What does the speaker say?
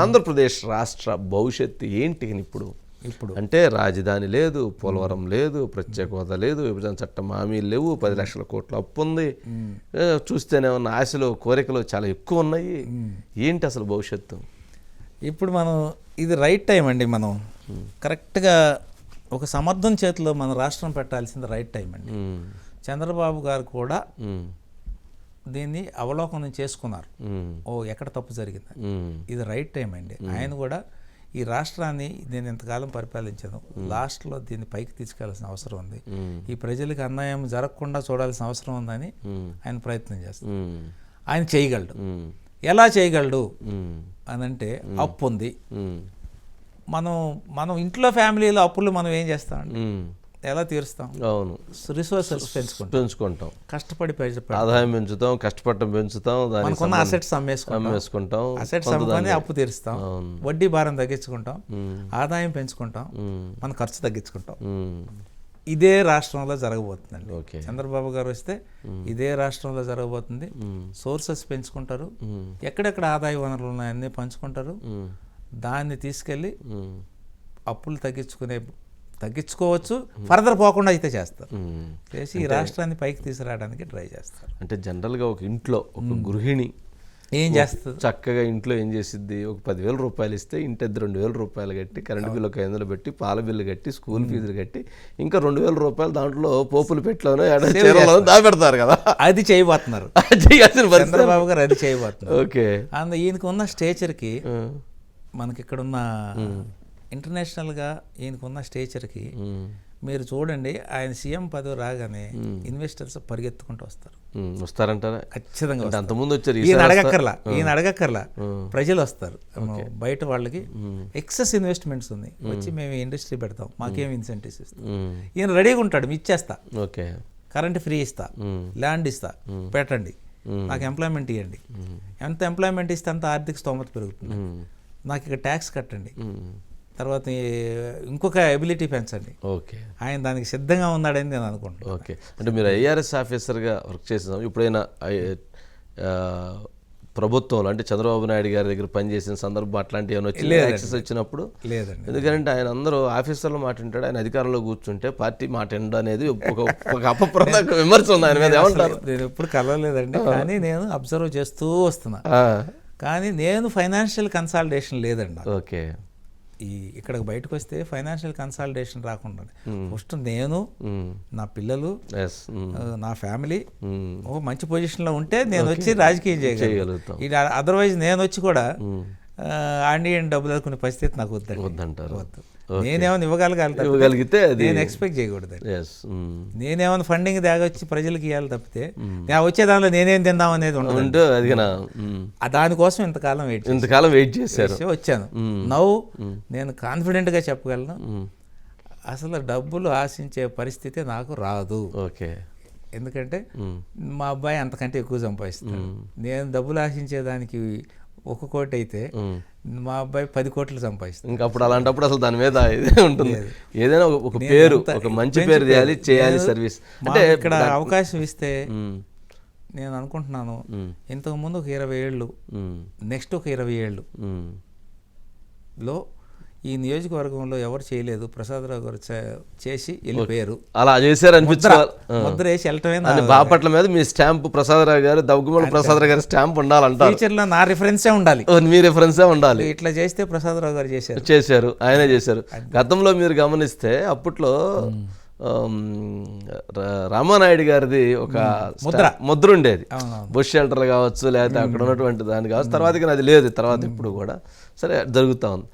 ఆంధ్రప్రదేశ్ రాష్ట్ర భవిష్యత్తు ఏంటి ఇప్పుడు? ఇప్పుడు. అంటే రాజధాని లేదు పోలవరం లేదు ప్రత్యేక హోదా లేదు విభజన చట్టం హామీలు లేవు పది లక్షల కోట్ల అప్పు ఉంది. చూస్తేనే ఉన్న ఆశలు కోరికలు చాలా ఎక్కువ ఉన్నాయి. ఏంటి అసలు భవిష్యత్తు? ఇప్పుడు మనం ఇది రైట్ టైం అండి మనం. కరెక్ట్గా ఒక సమర్థం చేతిలో మన రాష్ట్రం పెట్టాల్సింది రైట్ టైం అండి. చంద్రబాబు గారు కూడా దీన్ని అవలోకనం చేసుకున్నారు. ఓ ఎక్కడ తప్పు జరిగింది? ఇది రైట్ టైం అండి. ఆయన కూడా ఈ రాష్ట్రాన్ని నేను ఇంతకాలం పరిపాలించాను. లాస్ట్లో దీన్ని పైకి తీసుకెళ్ళాల్సిన అవసరం ఉంది. ఈ ప్రజలకు అన్యాయం జరగకుండా చూడాల్సిన అవసరం ఉందని ఆయన ప్రయత్నం చేస్తారు. ఆయన చేయగలడు. ఎలా చేయగలడు? ఉమ్, అని అంటే అప్పు ఉంది మనం మనం ఇంట్లో ఫ్యామిలీలో అప్పులు మనం ఏం చేస్తామండి. ఎలా తీరుస్తాం? అవును. రిసోర్సెస్ పెంచుకుంటాం. పెంచుకుంటాం. కష్టపడి ఆదాయం పెంచుతాం కష్టపడటం పెంచుతాం మనకున్న అసెట్స్ అమ్మేసుకుంటాం. అమ్మేసుకుంటాం అసెట్స్ అమ్ముకొని అప్పు తీరుస్తాం. వడ్డీ భారం తగ్గించుకుంటాం. ఆదాయం పెంచుకుంటాం. మన ఖర్చు తగ్గించుకుంటాం. ఇదే రాష్ట్రంలో జరగబోతుందండి. చంద్రబాబు గారు వస్తే ఇదే రాష్ట్రంలో జరగబోతుంది. సోర్సెస్ పెంచుకుంటారు. ఎక్కడెక్కడ ఆదాయ వనరులు ఉన్నాయన్నీ పంచుకుంటారు. దాన్ని తీసుకెళ్ళి అప్పులు తగ్గించుకునే తగ్గించుకోవచ్చు ఫర్దర్ పోకుండా అయితే చేస్తారు. చేసి ఈ రాష్ట్రాన్ని పైకి తీసుకురావడానికి ట్రై చేస్తారు. అంటే జనరల్గా ఒక ఇంట్లో ఒక గృహిణి ఏం చేస్తుంది? చక్కగా ఇంట్లో ఏం చేసిద్ది? ఒక పదివేల రూపాయలు ఇస్తే ఇంటి రెండు వేల రూపాయలు కట్టి కరెంటు బిల్లు ఒక ఐదు పెట్టి పాల బిల్లు కట్టి స్కూల్ ఫీజులు కట్టి ఇంకా రెండు వేల రూపాయలు దాంట్లో పోపులు పెట్టలోనో చీరలోనో దాపెడతారు కదా. అది చేయబోతున్నారు. చేయాల్సిన చంద్రబాబు గారు అది చేయబోతున్నారు. ఓకే. అందు ఈయనకు ఉన్న స్టేచర్కి మనకి ఇక్కడ ఉన్న ఇంటర్నేషనల్గా ఈయనకున్న స్టేచర్కి మీరు చూడండి ఆయన సీఎం పదవి రాగానే ఇన్వెస్టర్స్ పరిగెత్తుకుంటూ వస్తారు. వస్తారంటారా? ఖచ్చితంగా అంతకుముందు వచ్చారు ఈయన అడగక్కర్లా ఈయన అడగక్కర్లా. ప్రజలు వస్తారు. బయట వాళ్ళకి ఎక్సెస్ ఇన్వెస్ట్మెంట్స్ ఉంది. వచ్చి మేము ఇండస్ట్రీ పెడతాం మాకేం ఇన్సెంటివ్స్ ఇస్తాం. ఈయన రెడీగా ఉంటాడు మీ ఇచ్చేస్తా. ఓకే. కరెంట్ ఫ్రీ ఇస్తా ల్యాండ్ ఇస్తా పెట్టండి. నాకు ఎంప్లాయ్మెంట్ ఇవ్వండి ఎంత ఎంప్లాయ్మెంట్ ఇస్తే అంత ఆర్థిక స్తోమత పెరుగుతుంది. నాకు ఇక ట్యాక్స్ కట్టండి. తర్వాత ఇంకొక ఎబిలిటీ పెంచండి ఓకే. ఆయన దానికి సిద్ధంగా ఉన్నాడని నేను అనుకుంటున్నాను ఓకే. అంటే మీరు ఐఆర్ఎస్ ఆఫీసర్గా వర్క్ చేసిన. ఇప్పుడైనా ప్రభుత్వంలో అంటే చంద్రబాబు నాయుడు గారి దగ్గర పనిచేసిన సందర్భం అట్లాంటివి ఏమైనా వచ్చి యాక్సెస్ వచ్చినప్పుడు? లేదండి. ఎందుకంటే ఆయన అందరూ ఆఫీసర్ల మాట వింటాడు ఆయన అధికారంలో కూర్చుంటే పార్టీ మాట వినడం అనేది ఒక ఒక అపప్రద విమర్శ ఉంది. ఆయన మీద ఏమంటారు? నేను ఎప్పుడు కలవలేదండి. కానీ నేను అబ్జర్వ్ చేస్తూ వస్తున్నా. కానీ నేను ఫైనాన్షియల్ కన్సాలిడేషన్ లేదండి. ఓకే. ఈ ఇక్కడికి బయటకు వస్తే ఫైనాన్షియల్ కన్సాలిడేషన్ రాకుండా ఫస్ట్ నేను నా పిల్లలు నా ఫ్యామిలీ ఓ మంచి పొజిషన్లో ఉంటే నేను వచ్చి రాజకీయం చేయగలను. చేయగలుగుతాం. ఇది అదర్వైజ్ నేను వచ్చి కూడా ఆండి డబ్బులు అనుకునే పరిస్థితి నాకు వద్దండి. వద్దంటారు. వద్దు. నేనేమైనా ఇవ్వగలగాలి ఇవ్వగలిగితే నేను ఎక్స్పెక్ట్ చేయకూడదు ఎస్ నేనేమైనా ఫండింగ్ దాగొచ్చి ప్రజలకు ఇవ్వాలి తప్పితే నేను వచ్చే దానిలో నేనేం తిందాం అనేది ఉండదు. అది ఆ దానికోసం ఇంతకాలం వెయిట్ ఇంతకాలం వెయిట్ చేశారు. వచ్చాను. నవ్వు నేను కాన్ఫిడెంట్గా చెప్పగలను. మ్, అసలు డబ్బులు ఆశించే పరిస్థితి నాకు రాదు. ఓకే ఎందుకంటే మ్, మా అబ్బాయి అంతకంటే ఎక్కువ సంపాదిస్తాడు. నేను డబ్బులు ఆశించేదానికి ఒక కోటి అయితే మ్. అబ్బాయి పది కోట్లు సంపాదిస్తాడు ఇంకా అప్పుడు అలాంటప్పుడు అసలు దాని మీద ఇదే ఉంటుంది. ఏదైనా ఒక- పేరు ఒక మంచి పేరు చేయాలి చేయాలి సర్వీస్. అంటే ఇక్కడ అవకాశం ఇస్తే నేను అనుకుంటున్నాను ఇంతకు ముందు ఒక ఇరవై ఏళ్ళు నెక్స్ట్ ఒక ఇరవై ఏళ్ళు లో ఈ నియోజకవర్గంలో ఎవరు చేయలేదు. ప్రసాదరావు గారు చేసి వెళ్ళిపోయారు. అలా చేశారు అనిపించుకోవాలి ముద్ర వేసి వెళ్ళటమే బాపట్ల మీద మీ స్టాంప్ ప్రసాదరావు గారు దగ్గుమల ప్రసాదరావు గారి స్టాంప్ ఉండాలంటారు. ఫ్యూచర్లో నా రిఫరెన్సే ఉండాలి. మీ రెఫరెన్సే ఉండాలి. ఇట్లా చేస్తే ప్రసాదరావు గారు చేశారు. చేశారు. ఆయనే చేశారు. గతంలో మీరు గమనిస్తే అప్పట్లో రామానాయుడు గారిది ఒక స్టా- ముద్ర. ఉండేది. బుష్ షెల్టర్ కావచ్చు లేకపోతే అక్కడ ఉన్నటువంటి దాని కావచ్చు. తర్వాత అది లేదు. తర్వాత ఇప్పుడు కూడా సరే జరుగుతూ ఉంది.